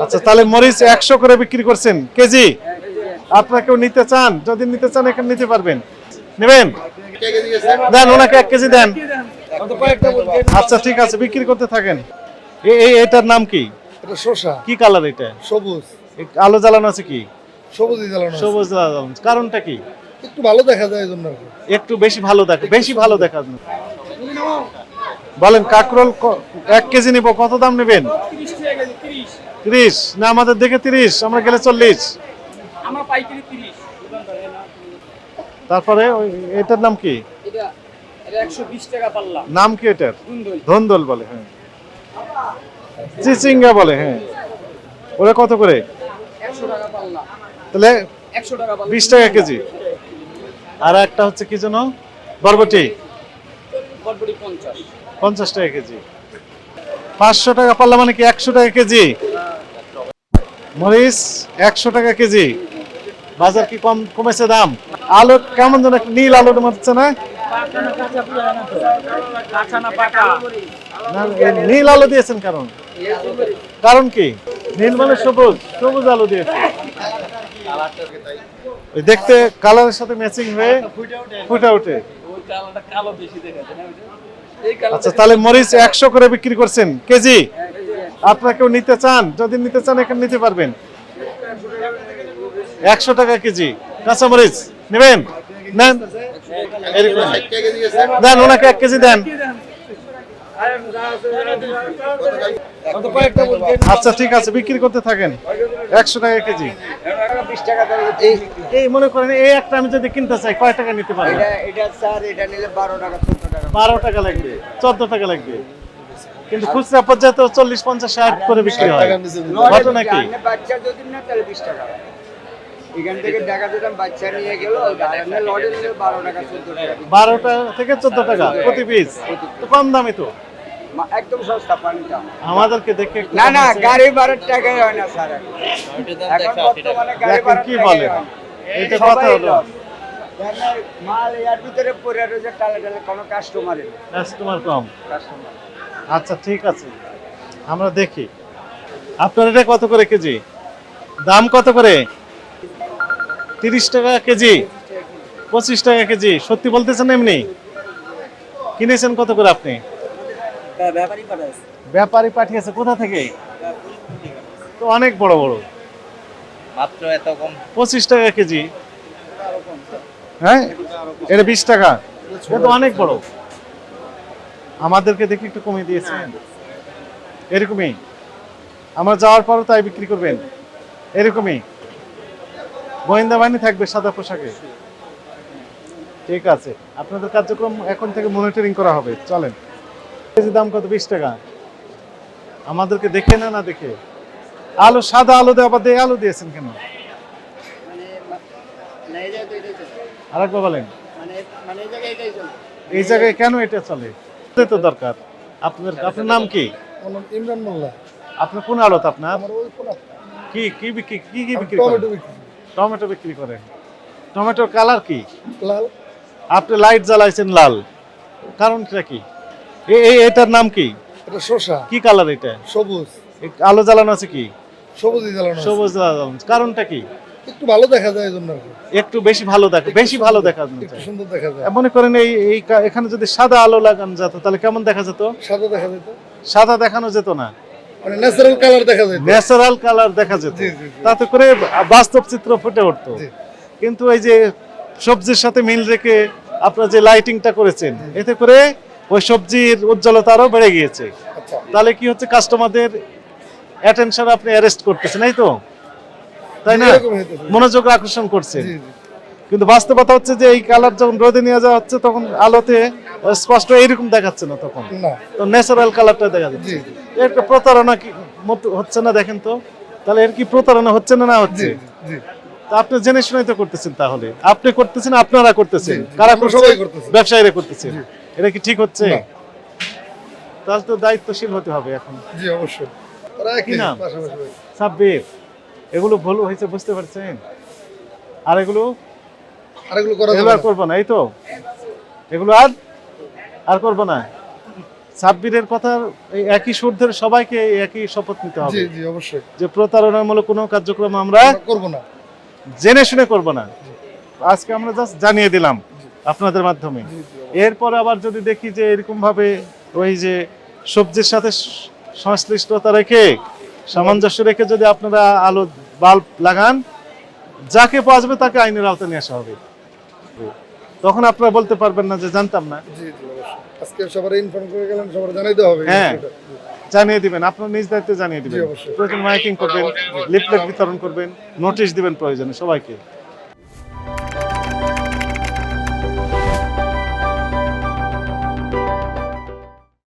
আচ্ছা তাহলে মরিচ একশো করে বিক্রি করছেন। কেজি? আপনারা কেউ নিতে চান? যদি নিতে চান এখানে নিতে পারবেন। নেবেন? দেন ওনাকে এক কেজি দেন। আচ্ছা ঠিক আছে বিক্রি করতে থাকেন। এই এই- এটার নাম কি? এটা শসা। কি কালার এটা? সবুজ। আলো জ্বালানো আছে কি? সবুজই জ্বালানো সবুজ জ্বালানো কারণটা কি? একটু ভালো দেখা যায় এই জন্য একটু বেশি ভালো দেখে বেশি ভালো দেখা বলেন কাকরোল ক- এক কেজি নিব কত দাম নেবেন? তিরিশ। না আমাদের দেখে তিরিশ আমরা গেলে চল্লিশ। আমার পাইকারি তিরিশ। তারপরে ওই এটার নাম কি? এটা এটা একশো বিশ টাকা পাল্লা। নাম কি এটার? ধন্দল। বলে হ্যাঁ। চিচিঙ্গা বলে হ্যাঁ। ওরা কত করে? তাহলে বিশ টাকা কেজি। আর একটা হচ্ছে কি যেন? বরবটি। পঞ্চাশ টাকা কেজি। পাঁচশো টাকা পাল্লা মানে কি একশো টাকা কেজি? মরিচ একশো টাকা কেজি। বাজার কি কম কমেছে দাম? আলু কেমন যেন নীল আলুর মধ্যে না? নীল আলু দিয়েছেন কারণ। কারণ কি? নীল মানে সবুজ সবুজ আলু দিয়েছে দেখতে কালারের সাথে ম্যাচিং হয়ে ফুটে ওঠে। আচ্ছা তাহলে মরিচ একশো করে বিক্রি করছেন, কেজি? আপনারা কেউ নিতে চান যদি নিতে চান এখানে নিতে পারবেন। একশো টাকা কেজি। কাঁচা মরিচ নেবেন? নেন? দেন ওনাকে এক কেজি দেন। আচ্ছা ঠিক আছে বিক্রি করতে থাকেন। একশো টাকা কেজি। এই মনে করেন এই একটা আমি যদি কিনতে চাই কয় টাকা নিতে টাকা। বারো টাকা লাগবে চোদ্দ টাকা লাগবে। কিন্তু খুচরা পর্যায়ে তো চল্লিশ পঞ্চাশ ষাট করে বিক্রি হয়। ঘটনা কি? বাচ্চা যদি না তাহলে বিশ টাকা। এখান থেকে টাকা দিলাম বাচ্চা নিয়ে গেল লড়ে নিলে বারো টাকা চোদ্দ টাকা বারো থেকে চোদ্দ টাকা প্রতি পিস তো কম দামে তো? একদম সস্তা পানিটা আমাদেরকে দেখে না না কম আছে। গাড়ি ভাড়ার টাকাই হয় না স্যার। এখন। এখন বর্তমানে গাড়ি দেখেন কি বলে এটা কথা হলো। মাল এর ভিতরে পড়ে রয়েছে টালে টালে কোনো কাস্টমারের কাস্টমার কম। কাস্টমার আচ্ছা ঠিক আছে। আমরা দেখি। আপনার এটা কত করে কেজি? দাম কত করে? তিরিশ টাকা কেজি। পঁচিশ টাকা কেজি। সত্যি বলতেছেন এমনি? কিনেছেন কত করে আপনি? ব্যাপারী পাঠিয়েছে। কোথা থেকে? তো অনেক বড় বড়। মাত্র এত কম। পঁচিশ টাকা কেজি। হ্যাঁ? এটা বিশ টাকা। এটা তো অনেক বড়। আমাদেরকে দেখে একটু কমিয়ে দিয়েছেন। এরকমই। আমরা যাওয়ার পরও তাই বিক্রি করবেন। এরকমই। গোয়েন্দা বাহিনী থাকবে সাদা পোশাকে। ঠিক আছে। আপনাদের কার্যক্রম এখন থেকে মনিটরিং করা হবে। চলেন। কেজি দাম কত? বিশ টাকা। আমাদেরকে দেখে না না দেখে। আলু সাদা আলু দেওয়া বাদ দিয়ে আলু দিয়েছেন কেন? আরেকবার বলেন। মানে মানে এই জায়গায় এটাই চলে। এই জায়গায় কেন এটা চলে? তো দরকার। আপনার আপনার নাম কি? ইমরান মোল্লা। আপনার কোন আড়ত আপনার? কি কি বিক্রি কি কি বিক্রি টমেটো বিক্রি টমেটো বিক্রি করেন। টমেটোর কালার কি? লাল। আপনি লাইট জ্বালাইছেন লাল। কারণটা কি? এই এটার নাম কি? এটা শসা। কি কালার এটা? সবুজ। আলো জ্বালানো আছে কি? সবুজ জ্বালানো সবুজ জ্বালানো কারণটা কি? একটু ভালো দেখা যায় এই জন্য আর কি। একটু বেশি ভালো দেখা বেশি ভালো দেখা একটু সুন্দর দেখা যায়। মনে করেন এই এই এখানে যদি সাদা আলো লাগানো যেত তাহলে কেমন দেখা যেত? সাদা দেখা যেত। সাদা দেখানো যেত না। মানে ন্যাচারাল কালার দেখা যায় ন্যাচারাল কালার দেখা যেত। তাতে করে বাস্তব চিত্র ফুটে উঠতো। কিন্তু এই যে সবজির সাথে মিল রেখে আপনারা যে লাইটিংটা করেছেন এতে করে ওই সবজির উজ্জ্বলতা আরও বেড়ে গিয়েছে। আচ্ছা। তাহলে কি হচ্ছে কাস্টমারদের অ্যাটেনশন আপনি অ্যারেস্ট করতেছেন এই তো? তাই না? মনোযোগ আকর্ষণ জি কিন্তু বাস্তবতা হচ্ছে যে এই কালার যখন রোদে নিয়ে যাওয়া হচ্ছে তখন আলোতে স্পষ্ট এইরকম দেখাচ্ছে না তখন। তো ন্যাচারাল কালারটা দেখা যাচ্ছে। একটা প্রতারণা কি হচ্ছে না দেখেন তো? তাহলে এর কি প্রতারণা হচ্ছে না না হচ্ছে? আপনি জেনে শুনেই তো করতেছেন তাহলে। আপনি করতেছেন আপনারা করতেছেন। কারা করছে? সবাই করতেছি। ব্যবসায়ীরা করতেছেন এটা কি ঠিক হচ্ছে? তাহলে তো দায়িত্বশীল হতে হবে এখন। জি অবশ্যই। কি নাম? সাব্বির। এগুলো ভুল হয়েছে বুঝতে পারছেন? আর এগুলো? আর এগুলো করা। করব না এই তো? এগুলো আর? আর করব না? সাব্বিরের কথা এই একই সুর সবাইকে একই শপথ নিতে হবে। জি জি অবশ্যই। যে প্রতারণামূলক কোনো কার্যক্রম আমরা করব না। জেনে শুনে করব না। আজকে আমরা জাস্ট জানিয়ে দিলাম আপনাদের মাধ্যমে। এরপর আবার যদি দেখি যে এরকম ভাবে ওই যে সবজির সাথে সংশ্লিষ্টতা রেখে সামঞ্জস্য রেখে যদি আপনারা আলো বাল্ব লাগান যাকে পাওয়া যাবে তাকে আইনের আওতায় নিয়ে আসা হবে। তখন আপনারা বলতে পারবেন না যে জানতাম না। জি জি অবশ্যই। আজকে সবার ইনফর্ম করে গেলেন সবার জানাইতে হবে। হ্যাঁ। জানিয়ে দিবেন আপনার নিজ দায়িত্বে জানিয়ে দিবেন। প্রয়োজন মাইকিং করবেন লিফলেট বিতরণ করবেন নোটিশ দিবেন প্রয়োজনে সবাইকে।